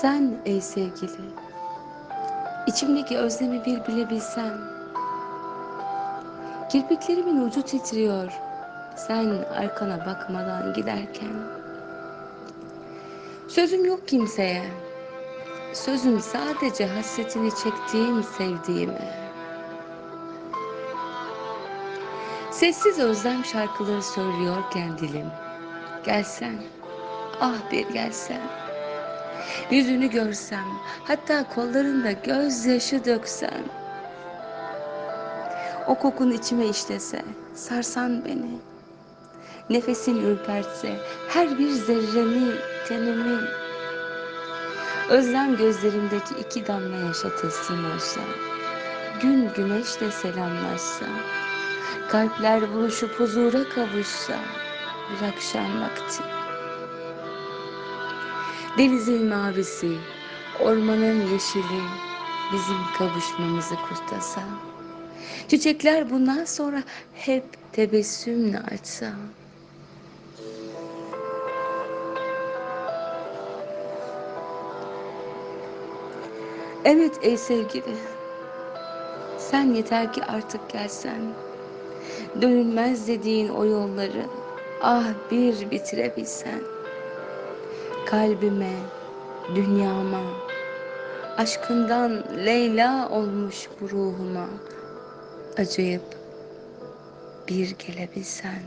Sen ey sevgili, içimdeki özlemi bir bilebilsen. Kirpiklerimin ucu titriyor, sen arkana bakmadan giderken. Sözüm yok kimseye, sözüm sadece hasretini çektiğim sevdiğime. Sessiz özlem şarkıları söylüyorken dilim, gelsen, ah bir gelsen. Yüzünü görsem, hatta kollarında gözyaşı döksem. O kokun içime işlese, sarsan beni. Nefesin ürpertse, her bir zerremi, tenimi. Özlem gözlerimdeki iki damla yaşatılsın olsa. Gün güneşle selamlaşsa. Kalpler buluşup huzura kavuşsa. Bir akşam vakti. Denizin mavisi, ormanın yeşili bizim kavuşmamızı kutlasa. Çiçekler bundan sonra hep tebessümle açsa. Evet ey sevgili, sen yeter ki artık gelsen. Dönülmez dediğin o yolları ah bir bitirebilsen kalbime, dünyama, aşkından Leyla olmuş bu ruhuma acıyıp bir gelebilsen.